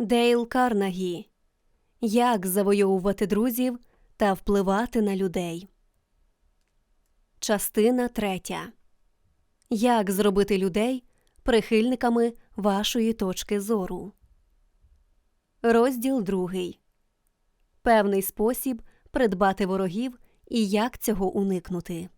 Дейл Карнагі Як завойовувати друзів та впливати на людей. Частина третя. Як зробити людей прихильниками вашої точки зору. Розділ другий. Певний спосіб придбати ворогів і як цього уникнути.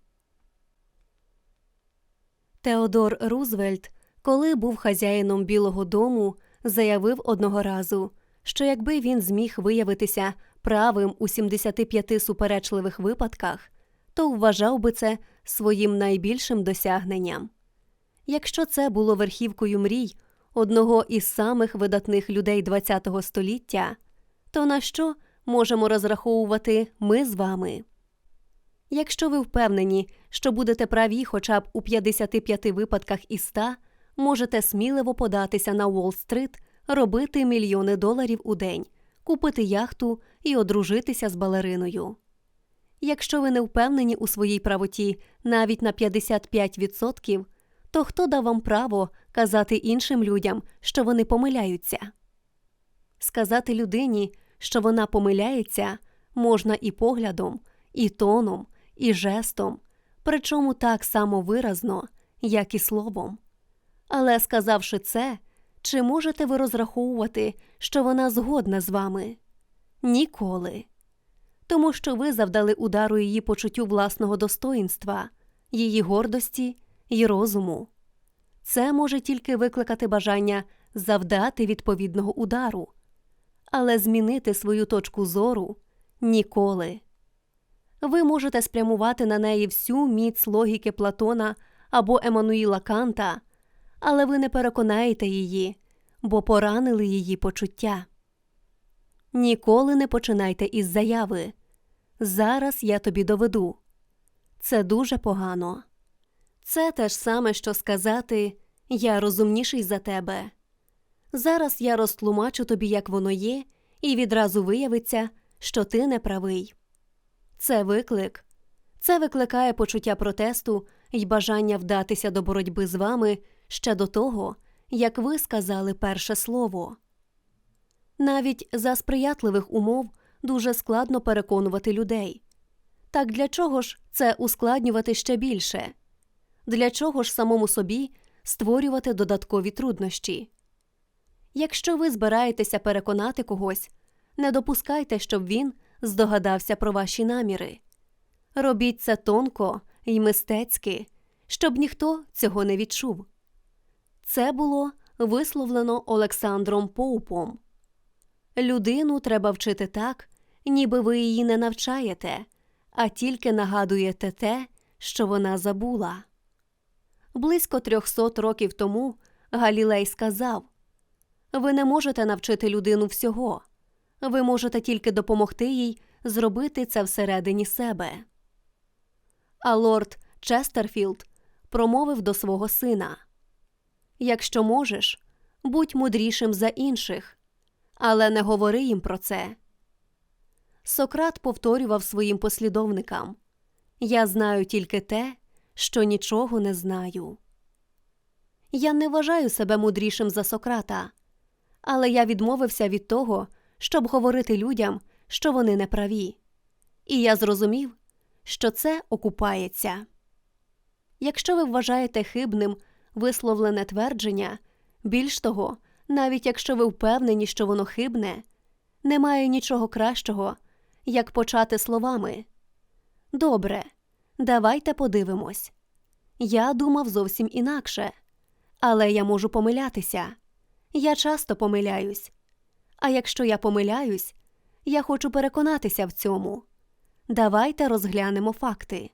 Теодор Рузвельт, коли був хазяїном Білого дому, заявив одного разу, що якби він зміг виявитися правим у 75 суперечливих випадках, то вважав би це своїм найбільшим досягненням. Якщо це було верхівкою мрій одного із самих видатних людей ХХ століття, то на що можемо розраховувати ми з вами? Якщо ви впевнені, що будете праві хоча б у 55 випадках із 100, можете сміливо податися на Уолл-стрит, робити мільйони доларів у день, купити яхту і одружитися з балериною. Якщо ви не впевнені у своїй правоті навіть на 55%, то хто дав вам право казати іншим людям, що вони помиляються? Сказати людині, що вона помиляється, можна і поглядом, і тоном, і жестом, причому так само виразно, як і словом. Але сказавши це, чи можете ви розраховувати, що вона згодна з вами? Ніколи. Тому що ви завдали удару її почуттю власного достоїнства, її гордості й розуму. Це може тільки викликати бажання завдати відповідного удару, але змінити свою точку зору ніколи. Ви можете спрямувати на неї всю міць логіки Платона або Еммануїла Канта, але ви не переконаєте її, бо поранили її почуття. Ніколи не починайте із заяви. Зараз я тобі доведу. Це дуже погано. Це те ж саме, що сказати Я розумніший за тебе. Зараз я розтлумачу тобі, як воно є, і відразу виявиться, що ти не правий. Це виклик. Це викликає почуття протесту і бажання вдатися до боротьби з вами ще до того, як ви сказали перше слово. Навіть за сприятливих умов дуже складно переконувати людей. Так для чого ж це ускладнювати ще більше? Для чого ж самому собі створювати додаткові труднощі? Якщо ви збираєтеся переконати когось, не допускайте, щоб він здогадався про ваші наміри. Робіть це тонко і мистецьки, щоб ніхто цього не відчув. Це було висловлено Олександром Поупом. Людину треба вчити так, ніби ви її не навчаєте, а тільки нагадуєте те, що вона забула. Близько трьохсот років тому Галілей сказав Ви не можете навчити людину всього, ви можете тільки допомогти їй зробити це всередині себе. А лорд Честерфілд промовив до свого сина Якщо можеш, будь мудрішим за інших, але не говори їм про це. Сократ повторював своїм послідовникам Я знаю тільки те, що нічого не знаю. Я не вважаю себе мудрішим за Сократа, але я відмовився від того, щоб говорити людям, що вони не праві. І я зрозумів, що це окупається. Якщо ви вважаєте хибним висловлене твердження, більш того, навіть якщо ви впевнені, що воно хибне, немає нічого кращого, як почати словами. Добре, давайте подивимось. Я думав зовсім інакше, але я можу помилятися. Я часто помиляюсь. А якщо я помиляюсь, я хочу переконатися в цьому. Давайте розглянемо факти.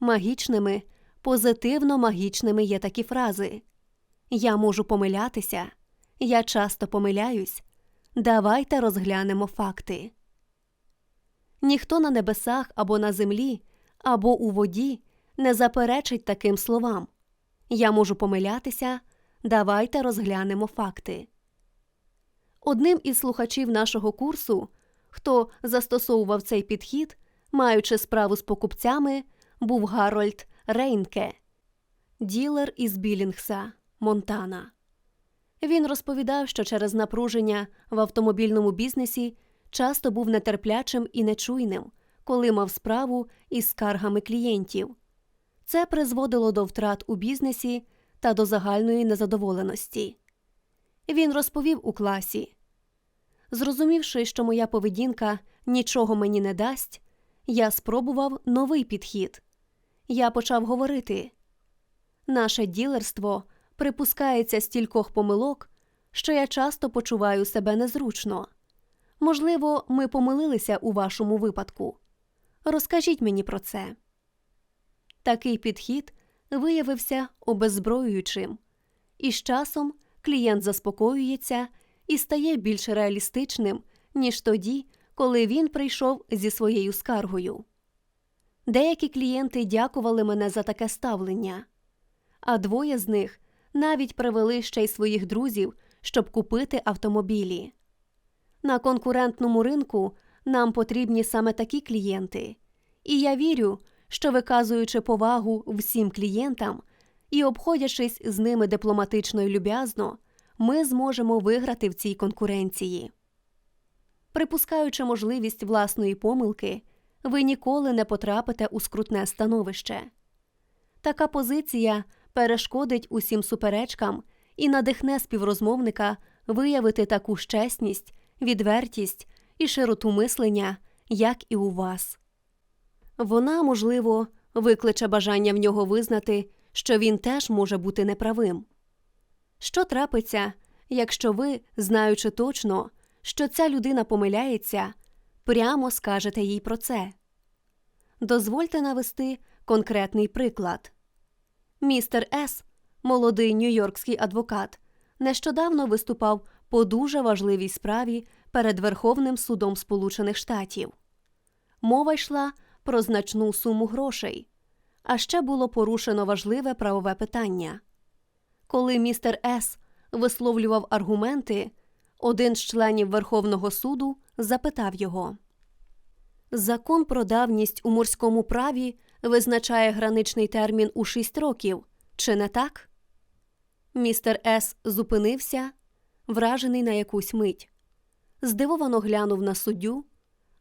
Магічними, позитивно магічними є такі фрази Я можу помилятися, я часто помиляюсь. Давайте розглянемо факти. Ніхто на небесах або на землі, або у воді не заперечить таким словам Я можу помилятися. Давайте розглянемо факти. Одним із слухачів нашого курсу, хто застосовував цей підхід, маючи справу з покупцями, був Гарольд Рейнке, ділер із Білінгса, Монтана. Він розповідав, що через напруження в автомобільному бізнесі часто був нетерплячим і нечуйним, коли мав справу із скаргами клієнтів. Це призводило до втрат у бізнесі та до загальної незадоволеності. Він розповів у класі. Зрозумівши, що моя поведінка нічого мені не дасть, я спробував новий підхід. Я почав говорити наше ділерство припускається стількох помилок, що я часто почуваю себе незручно. Можливо, ми помилилися у вашому випадку. Розкажіть мені про це. Такий підхід виявився обеззброюючим, і з часом клієнт заспокоюється і стає більш реалістичним, ніж тоді, коли він прийшов зі своєю скаргою. Деякі клієнти дякували мене за таке ставлення, а двоє з них навіть привели ще й своїх друзів, щоб купити автомобілі. На конкурентному ринку нам потрібні саме такі клієнти, і я вірю, що виказуючи повагу всім клієнтам і обходячись з ними дипломатично і люб'язно, ми зможемо виграти в цій конкуренції. Припускаючи можливість власної помилки, ви ніколи не потрапите у скрутне становище. Така позиція перешкодить усім суперечкам і надихне співрозмовника виявити таку ж чесність, відвертість і широту мислення, як і у вас. Вона, можливо, викличе бажання в нього визнати, що він теж може бути неправим. Що трапиться, якщо ви, знаючи точно, що ця людина помиляється, прямо скажете їй про це? Дозвольте навести конкретний приклад. Містер С, молодий нью-йоркський адвокат, нещодавно виступав по дуже важливій справі перед Верховним судом Сполучених Штатів. Мова йшла про значну суму грошей, а ще було порушено важливе правове питання. Коли містер С висловлював аргументи, один з членів Верховного суду запитав його Закон про давність у морському праві визначає граничний термін у шість років, чи не так? Містер С зупинився, вражений на якусь мить, здивовано глянув на суддю,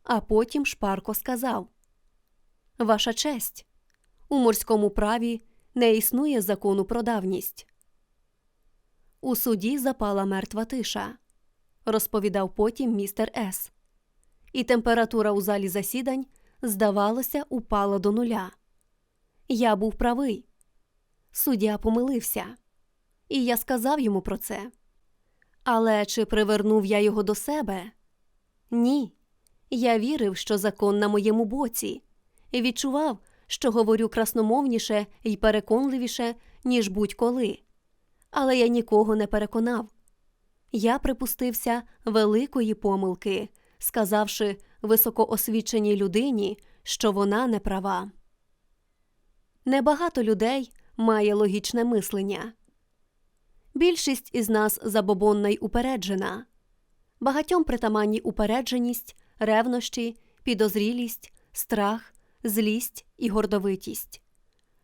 а потім шпарко сказав Ваша честь, у морському праві не існує закону про давність. У суді запала мертва тиша, розповідав потім містер С. І температура у залі засідань, здавалося, упала до нуля. Я був правий. Суддя помилився, і я сказав йому про це. Але чи привернув я його до себе? Ні. Я вірив, що закон на моєму боці, відчував, що говорю красномовніше і переконливіше, ніж будь-коли. Але я нікого не переконав. Я припустився великої помилки, сказавши високоосвіченій людині, що вона не права. Небагато людей має логічне мислення. Більшість із нас забобонна й упереджена. Багатьом притаманні упередженість, ревнощі, підозрілість, страх, злість і гордовитість.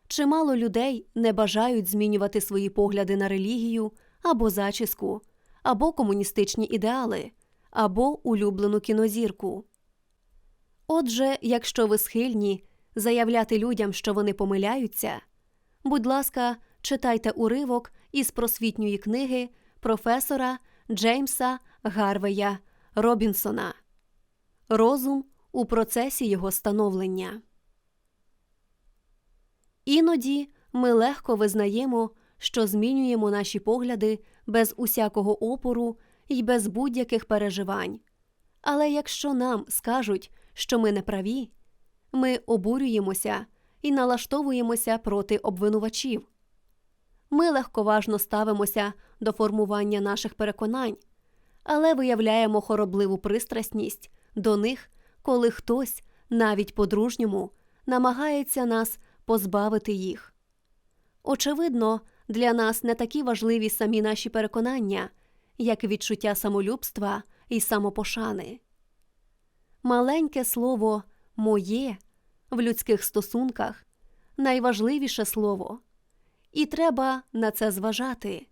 Чимало людей не бажають змінювати свої погляди на релігію або зачіску, або комуністичні ідеали, або улюблену кінозірку. Отже, якщо ви схильні заявляти людям, що вони помиляються, будь ласка, читайте уривок із просвітньої книги професора Джеймса Гарвея Робінсона Розум у процесі його становлення. Іноді ми легко визнаємо, що змінюємо наші погляди без усякого опору і без будь-яких переживань. Але якщо нам скажуть, що ми не праві, ми обурюємося і налаштовуємося проти обвинувачів. Ми легковажно ставимося до формування наших переконань, але виявляємо хоробливу пристрасність до них, коли хтось, навіть по-дружньому, намагається нас позбавити їх. Очевидно, для нас не такі важливі самі наші переконання, як відчуття самолюбства і самопошани. Маленьке слово моє в людських стосунках найважливіше слово, і треба на це зважати.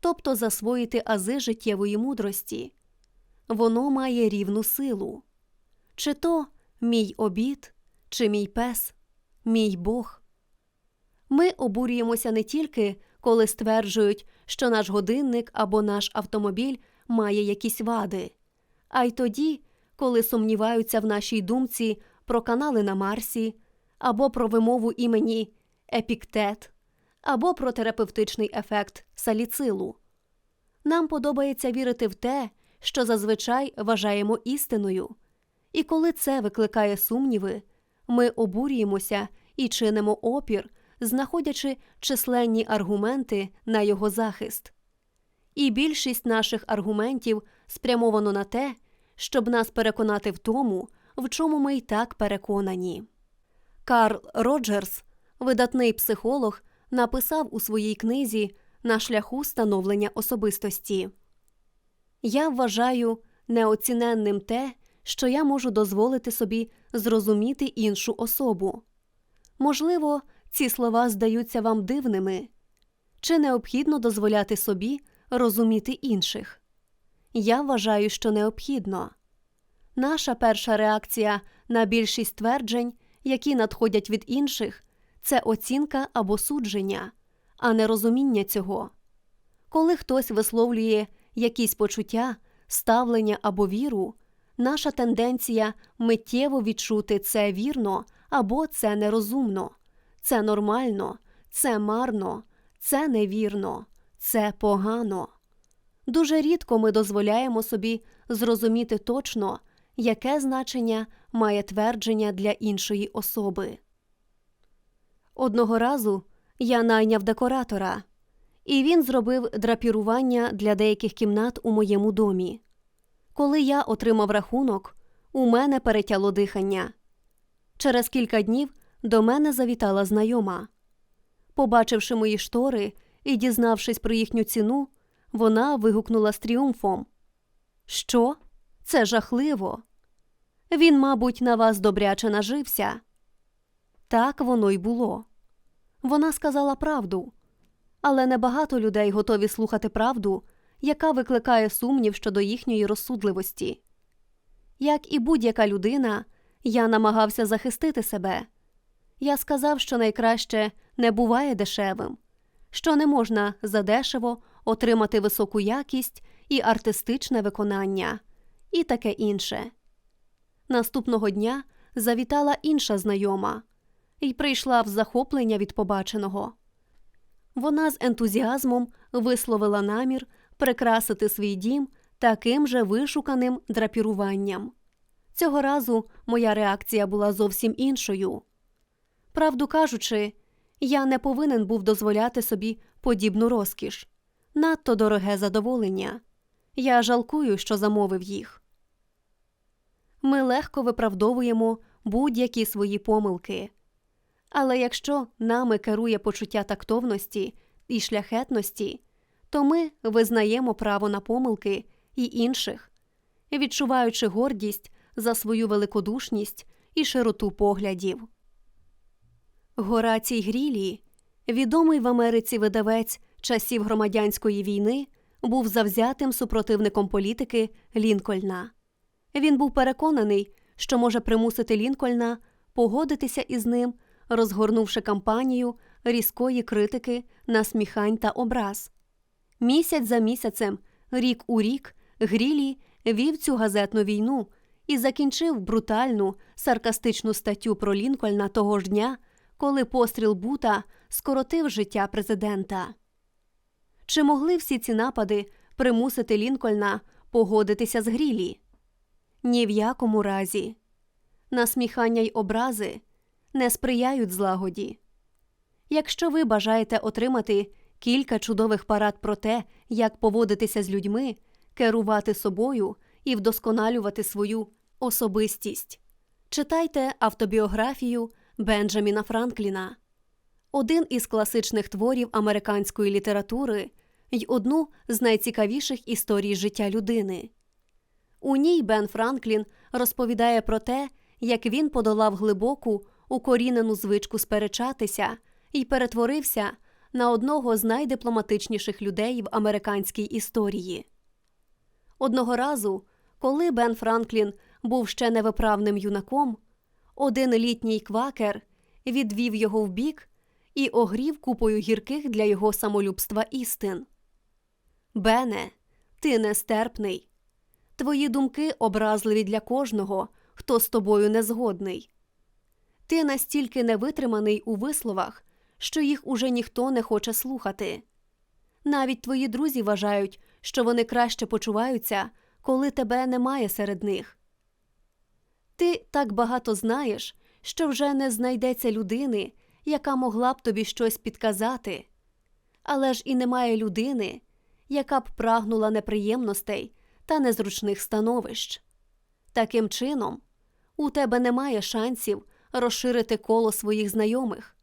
тобто засвоїти ази життєвої мудрості. Воно має рівну силу. Чи то мій обід, чи мій пес, мій Бог. Ми обурюємося не тільки, коли стверджують, що наш годинник або наш автомобіль має якісь вади, а й тоді, коли сумніваються в нашій думці про канали на Марсі, або про вимову імені Епіктет, або про терапевтичний ефект саліцилу. Нам подобається вірити в те, що зазвичай вважаємо істиною, і коли це викликає сумніви, ми обурюємося і чинимо опір, знаходячи численні аргументи на його захист. І більшість наших аргументів спрямовано на те, щоб нас переконати в тому, в чому ми й так переконані. Карл Роджерс, видатний психолог, написав у своїй книзі На шляху становлення особистості Я вважаю неоціненним те, що я можу дозволити собі зрозуміти іншу особу. Можливо, ці слова здаються вам дивними чи необхідно дозволяти собі розуміти інших? Я вважаю, що необхідно. Наша перша реакція на більшість тверджень, які надходять від інших, це оцінка або судження, а не розуміння цього. Коли хтось висловлює якісь почуття, ставлення або віру, наша тенденція миттєво відчути це вірно або це нерозумно, це нормально, це марно, це невірно, це погано. Дуже рідко ми дозволяємо собі зрозуміти точно, яке значення має твердження для іншої особи. Одного разу я найняв декоратора, і він зробив драпірування для деяких кімнат у моєму домі. Коли я отримав рахунок, у мене перетяло дихання. Через кілька днів до мене завітала знайома. Побачивши мої штори і дізнавшись про їхню ціну, вона вигукнула з тріумфом: Що? Це жахливо. Він, мабуть, на вас добряче нажився. Так воно й було. Вона сказала правду, але небагато людей готові слухати правду, яка викликає сумнів щодо їхньої розсудливості. Як і будь-яка людина, я намагався захистити себе. Я сказав, що найкраще не буває дешевим, що не можна задешево отримати високу якість і артистичне виконання, і таке інше. Наступного дня завітала інша знайома і прийшла в захоплення від побаченого. Вона з ентузіазмом висловила намір прикрасити свій дім таким же вишуканим драпіруванням. Цього разу моя реакція була зовсім іншою. Правду кажучи, я не повинен був дозволяти собі подібну розкіш, надто дороге задоволення. Я жалкую, що замовив їх. Ми легко виправдовуємо будь-які свої помилки. Але якщо нами керує почуття тактовності і шляхетності, то ми визнаємо право на помилки і інших, відчуваючи гордість за свою великодушність і широту поглядів. Горацій Грілі, відомий в Америці видавець часів громадянської війни, був завзятим супротивником політики Лінкольна. Він був переконаний, що може примусити Лінкольна погодитися із ним, розгорнувши кампанію різкої критики, насміхань та образ. Місяць за місяцем, рік у рік, Грілі вів цю газетну війну і закінчив брутальну саркастичну статтю про Лінкольна того ж дня, коли постріл Бута скоротив життя президента. Чи могли всі ці напади примусити Лінкольна погодитися з Грілі? Ні в якому разі. Насміхання й образи не сприяють злагоді. Якщо ви бажаєте отримати кілька чудових парад про те, як поводитися з людьми, керувати собою і вдосконалювати свою особистість, читайте автобіографію Бенджаміна Франкліна, один із класичних творів американської літератури й одну з найцікавіших історій життя людини. У ній Бен Франклін розповідає про те, як він подолав глибоку укорінену звичку сперечатися і перетворився на одного з найдипломатичніших людей в американській історії. Одного разу, коли Бен Франклін був ще невиправним юнаком, один літній квакер відвів його вбік і огрів купою гірких для його самолюбства істин. Бене, ти нестерпний. Твої думки образливі для кожного, хто з тобою не згодний. Ти настільки невитриманий у висловах, що їх уже ніхто не хоче слухати. Навіть твої друзі вважають, що вони краще почуваються, коли тебе немає серед них. Ти так багато знаєш, що вже не знайдеться людини, яка могла б тобі щось підказати, але ж і немає людини, яка б прагнула неприємностей та незручних становищ. Таким чином, у тебе немає шансів розширити коло своїх знайомих,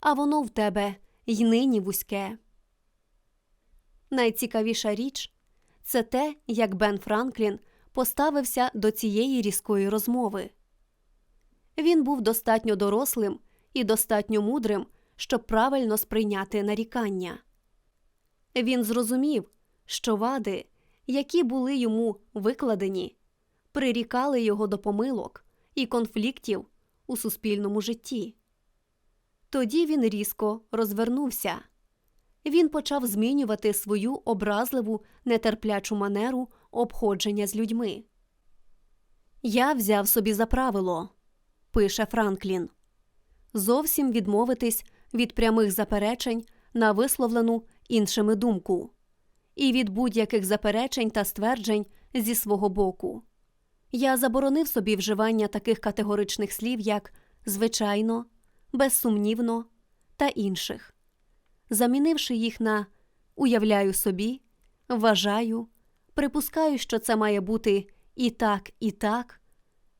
а воно в тебе й нині вузьке. Найцікавіша річ це те, як Бен Франклін поставився до цієї різкої розмови. Він був достатньо дорослим і достатньо мудрим, щоб правильно сприйняти нарікання. Він зрозумів, що вади, які були йому викладені, прирікали його до помилок і конфліктів у суспільному житті. Тоді він різко розвернувся. Він почав змінювати свою образливу, нетерплячу манеру обходження з людьми. Я взяв собі за правило, пише Франклін, зовсім відмовитись від прямих заперечень на висловлену іншими думку, і від будь-яких заперечень та стверджень зі свого боку. Я заборонив собі вживання таких категоричних слів, як звичайно, безсумнівно та інших, замінивши їх на уявляю собі, вважаю, припускаю, що це має бути і так, і так.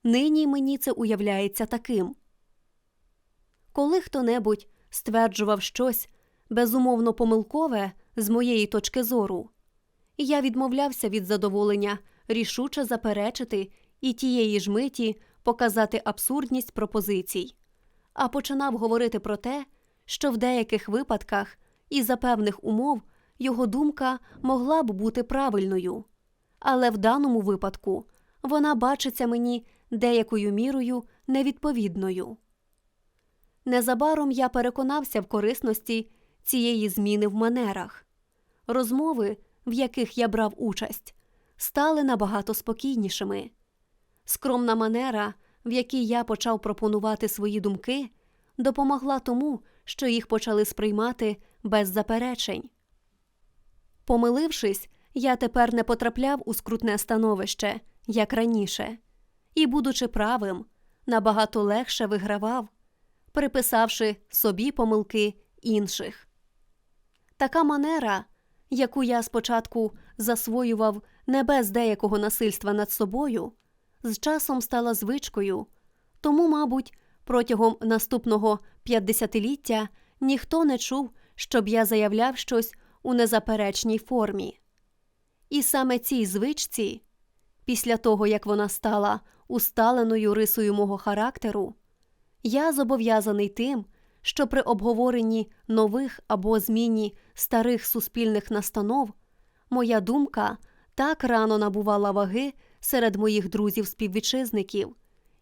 Нині мені це уявляється таким. Коли хто небудь стверджував щось безумовно помилкове з моєї точки зору, я відмовлявся від задоволення рішуче заперечити і тієї ж миті показати абсурдність пропозицій, а починав говорити про те, що в деяких випадках і за певних умов його думка могла б бути правильною, але в даному випадку вона бачиться мені деякою мірою невідповідною. Незабаром я переконався в корисності цієї зміни в манерах. Розмови, в яких я брав участь, стали набагато спокійнішими. Скромна манера, в якій я почав пропонувати свої думки, допомогла тому, що їх почали сприймати без заперечень. Помилившись, я тепер не потрапляв у скрутне становище, як раніше, і, будучи правим, набагато легше вигравав, приписавши собі помилки інших. Така манера, яку я спочатку засвоював не без деякого насильства над собою, з часом стала звичкою, тому, мабуть, протягом наступного п'ятдесятиліття ніхто не чув, щоб я заявляв щось у незаперечній формі. І саме цій звичці, після того як вона стала усталеною рисою мого характеру, я зобов'язаний тим, що при обговоренні нових або зміні старих суспільних настанов моя думка так рано набувала ваги серед моїх друзів-співвітчизників,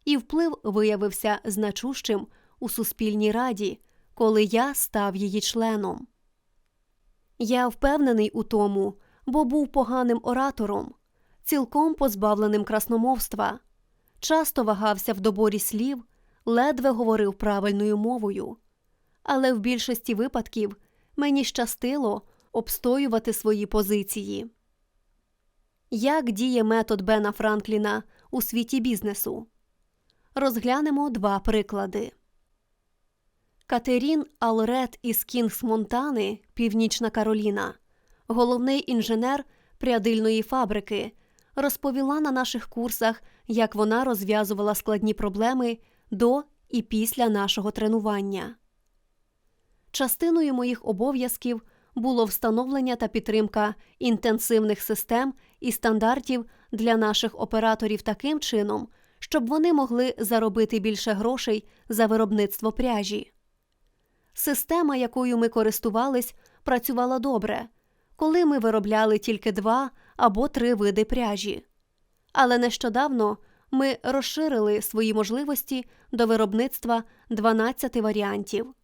і вплив виявився значущим у суспільній раді, коли я став її членом. Я впевнений у тому, бо був поганим оратором, цілком позбавленим красномовства, часто вагався в доборі слів, ледве говорив правильною мовою, але в більшості випадків мені щастило обстоювати свої позиції. Як діє метод Бена Франкліна у світі бізнесу? Розглянемо два приклади. Катерін Алред із Кінгс Монтани, Північна Кароліна, головний інженер прядильної фабрики, розповіла на наших курсах, як вона розв'язувала складні проблеми до і після нашого тренування. Частиною моїх обов'язків було встановлення та підтримка інтенсивних систем і стандартів для наших операторів таким чином, щоб вони могли заробити більше грошей за виробництво пряжі. Система, якою ми користувались, працювала добре, коли ми виробляли тільки два або три види пряжі. Але нещодавно ми розширили свої можливості до виробництва 12 варіантів.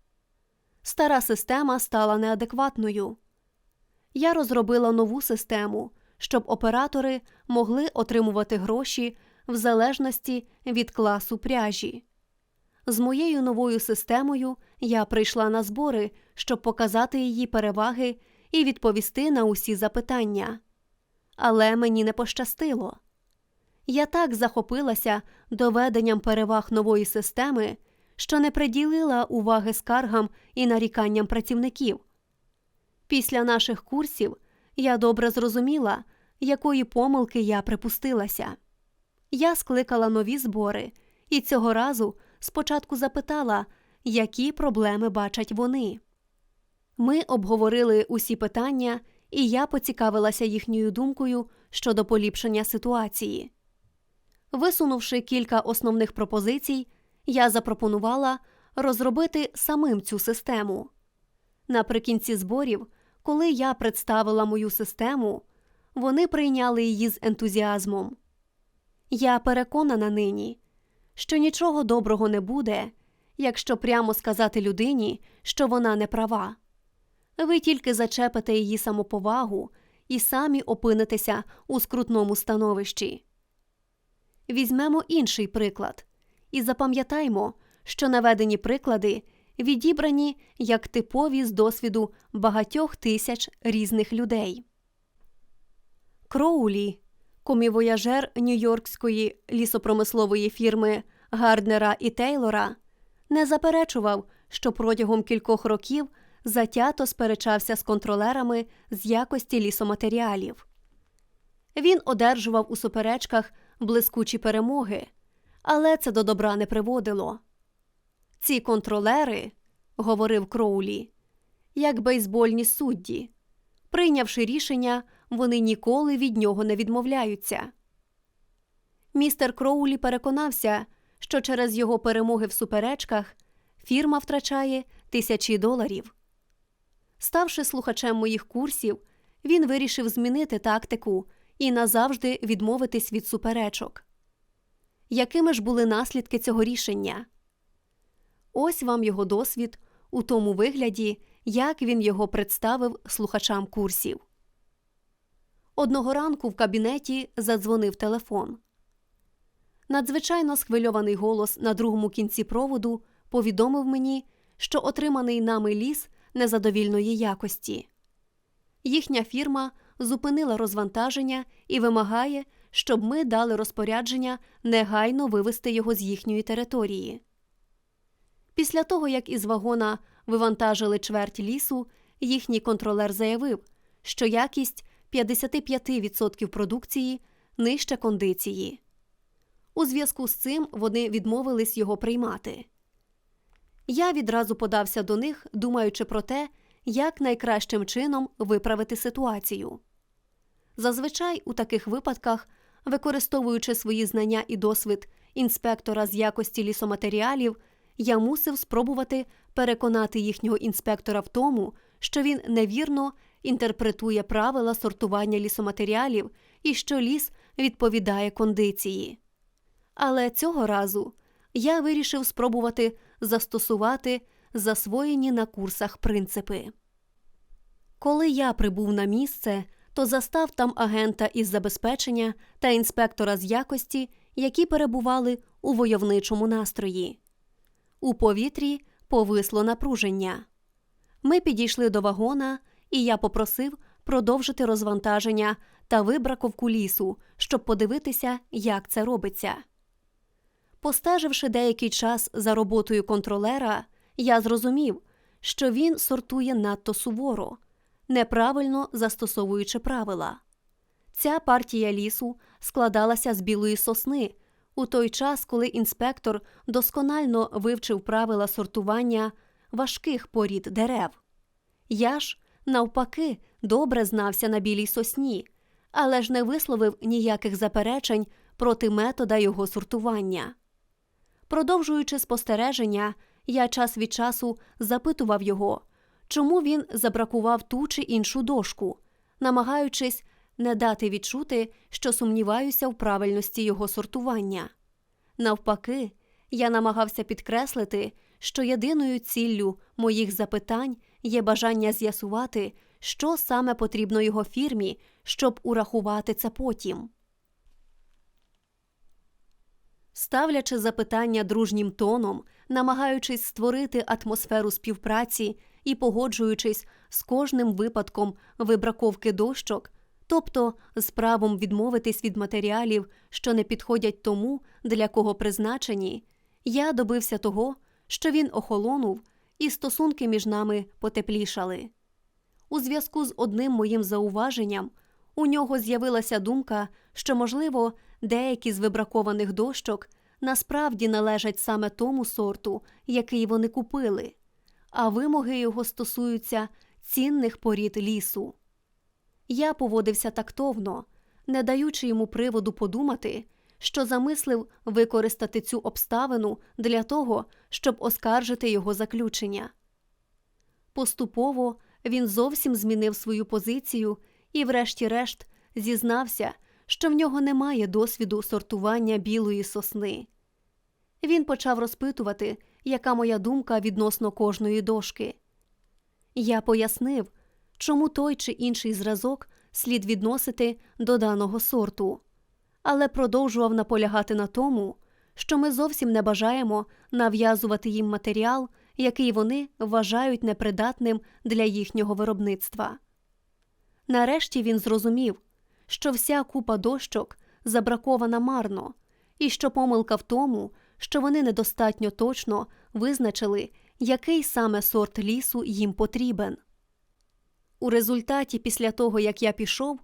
Стара система стала неадекватною. Я розробила нову систему, щоб оператори могли отримувати гроші в залежності від класу пряжі. З моєю новою системою я прийшла на збори, щоб показати її переваги і відповісти на усі запитання. Але мені не пощастило. Я так захопилася доведенням переваг нової системи, що не приділила уваги скаргам і наріканням працівників. Після наших курсів я добре зрозуміла, якої помилки я припустилася. Я скликала нові збори і цього разу спочатку запитала, які проблеми бачать вони. Ми обговорили усі питання, і я поцікавилася їхньою думкою щодо поліпшення ситуації. Висунувши кілька основних пропозицій, я запропонувала розробити самим цю систему. Наприкінці зборів, коли я представила мою систему, вони прийняли її з ентузіазмом. Я переконана нині, що нічого доброго не буде, якщо прямо сказати людині, що вона не права. Ви тільки зачепите її самоповагу і самі опинитеся у скрутному становищі. Візьмемо інший приклад і запам'ятаймо, що наведені приклади відібрані як типові з досвіду багатьох тисяч різних людей. Кроулі, комівояжер нью-йоркської лісопромислової фірми Гарднера і Тейлора, не заперечував, що протягом кількох років затято сперечався з контролерами з якості лісоматеріалів. Він одержував у суперечках блискучі перемоги, але це до добра не приводило. Ці контролери, говорив Кроулі, як бейсбольні судді, прийнявши рішення, вони ніколи від нього не відмовляються. Містер Кроулі переконався, що через його перемоги в суперечках фірма втрачає тисячі доларів. Ставши слухачем моїх курсів, він вирішив змінити тактику і назавжди відмовитись від суперечок. Якими ж були наслідки цього рішення? Ось вам його досвід у тому вигляді, як він його представив слухачам курсів. Одного ранку в кабінеті задзвонив телефон. Надзвичайно схвильований голос на другому кінці проводу повідомив мені, що отриманий нами ліс незадовільної якості. Їхня фірма зупинила розвантаження і вимагає, щоб ми дали розпорядження негайно вивести його з їхньої території. Після того, як із вагона вивантажили чверть лісу, їхній контролер заявив, що якість 55% продукції нижче кондиції. У зв'язку з цим вони відмовились його приймати. Я відразу подався до них, думаючи про те, як найкращим чином виправити ситуацію. Зазвичай у таких випадках, використовуючи свої знання і досвід інспектора з якості лісоматеріалів, я мусив спробувати переконати їхнього інспектора в тому, що він невірно інтерпретує правила сортування лісоматеріалів і що ліс відповідає кондиції. Але цього разу я вирішив спробувати застосувати засвоєні на курсах принципи. Коли я прибув на місце, то застав там агента із забезпечення та інспектора з якості, які перебували у войовничому настрої. У повітрі повисло напруження. Ми підійшли до вагона, і я попросив продовжити розвантаження та вибраковку лісу, щоб подивитися, як це робиться. Постеживши деякий час за роботою контролера, я зрозумів, що він сортує надто суворо, неправильно застосовуючи правила. Ця партія лісу складалася з білої сосни у той час, коли інспектор досконально вивчив правила сортування важких порід дерев. Я ж, навпаки, добре знався на білій сосні, але ж не висловив ніяких заперечень проти метода його сортування. Продовжуючи спостереження, Я час від часу запитував його, чому він забракував ту чи іншу дошку, намагаючись не дати відчути, що сумніваюся в правильності його сортування. Навпаки, я намагався підкреслити, що єдиною ціллю моїх запитань є бажання з'ясувати, що саме потрібно його фірмі, щоб урахувати це потім. Ставлячи запитання дружнім тоном, намагаючись створити атмосферу співпраці і погоджуючись з кожним випадком вибраковки дощок, тобто з правом відмовитись від матеріалів, що не підходять тому, для кого призначені, я добився того, що він охолонув, і стосунки між нами потеплішали. У зв'язку з одним моїм зауваженням у нього з'явилася думка, що, можливо, деякі з вибракованих дощок насправді належать саме тому сорту, який вони купили, а вимоги його стосуються цінних порід лісу. Я поводився тактовно, не даючи йому приводу подумати, що замислив використати цю обставину для того, щоб оскаржити його заключення. Поступово він зовсім змінив свою позицію і, врешті-решт, зізнався, що в нього немає досвіду сортування білої сосни. Він почав розпитувати, яка моя думка відносно кожної дошки. Я пояснив, чому той чи інший зразок слід відносити до даного сорту, але продовжував наполягати на тому, що ми зовсім не бажаємо нав'язувати їм матеріал, який вони вважають непридатним для їхнього виробництва. Нарешті він зрозумів, що вся купа дощок забракована марно, і що помилка в тому, що вони недостатньо точно визначили, який саме сорт лісу їм потрібен. У результаті, після того, як я пішов,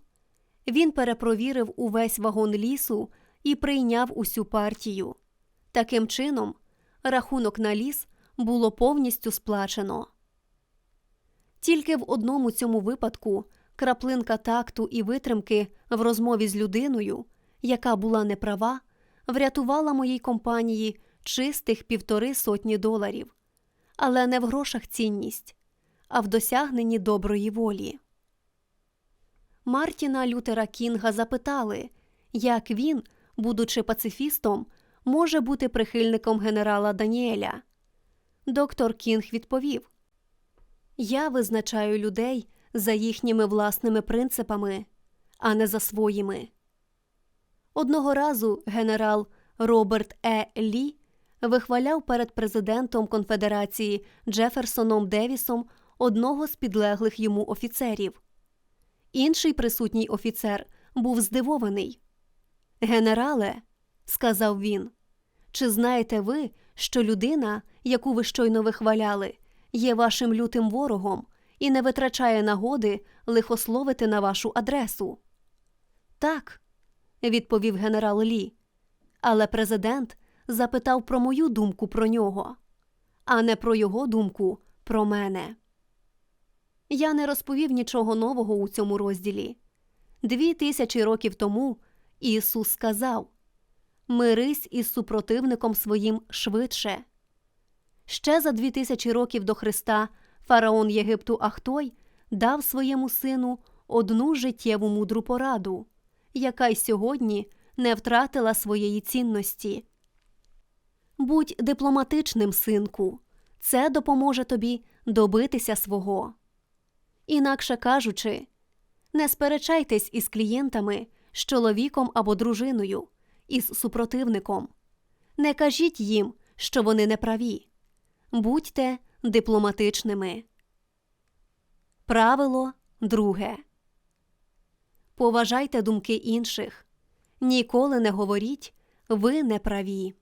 він перепровірив увесь вагон лісу і прийняв усю партію. Таким чином, рахунок на ліс було повністю сплачено. Тільки в одному цьому випадку краплинка такту і витримки в розмові з людиною, яка була неправа, врятувала моїй компанії чистих півтори сотні доларів, але не в грошах цінність, а в досягненні доброї волі. Мартіна Лютера Кінга запитали, як він, будучи пацифістом, може бути прихильником генерала Даніеля. Доктор Кінг відповів: Я визначаю людей за їхніми власними принципами, а не за своїми. Одного разу генерал Роберт Е. Лі вихваляв перед президентом Конфедерації Джеферсоном Девісом одного з підлеглих йому офіцерів. Інший присутній офіцер був здивований. Генерале, сказав він, чи знаєте ви, що людина, яку ви щойно вихваляли, є вашим лютим ворогом і не витрачає нагоди лихословити на вашу адресу? Так, відповів генерал Лі. Але президент запитав про мою думку про нього, а не про його думку про мене. Я не розповів нічого нового у цьому розділі. Дві тисячі років тому Ісус сказав Мирись із супротивником своїм швидше. Ще за дві тисячі років до Христа фараон Єгипту Ахтой дав своєму сину одну життєву мудру пораду, яка й сьогодні не втратила своєї цінності. Будь дипломатичним, синку, це допоможе тобі добитися свого. Інакше кажучи, не сперечайтесь із клієнтами, з чоловіком або дружиною, із супротивником. Не кажіть їм, що вони неправі. Будьте дипломатичними. Правило друге. Поважайте думки інших. Ніколи не говоріть ви неправі.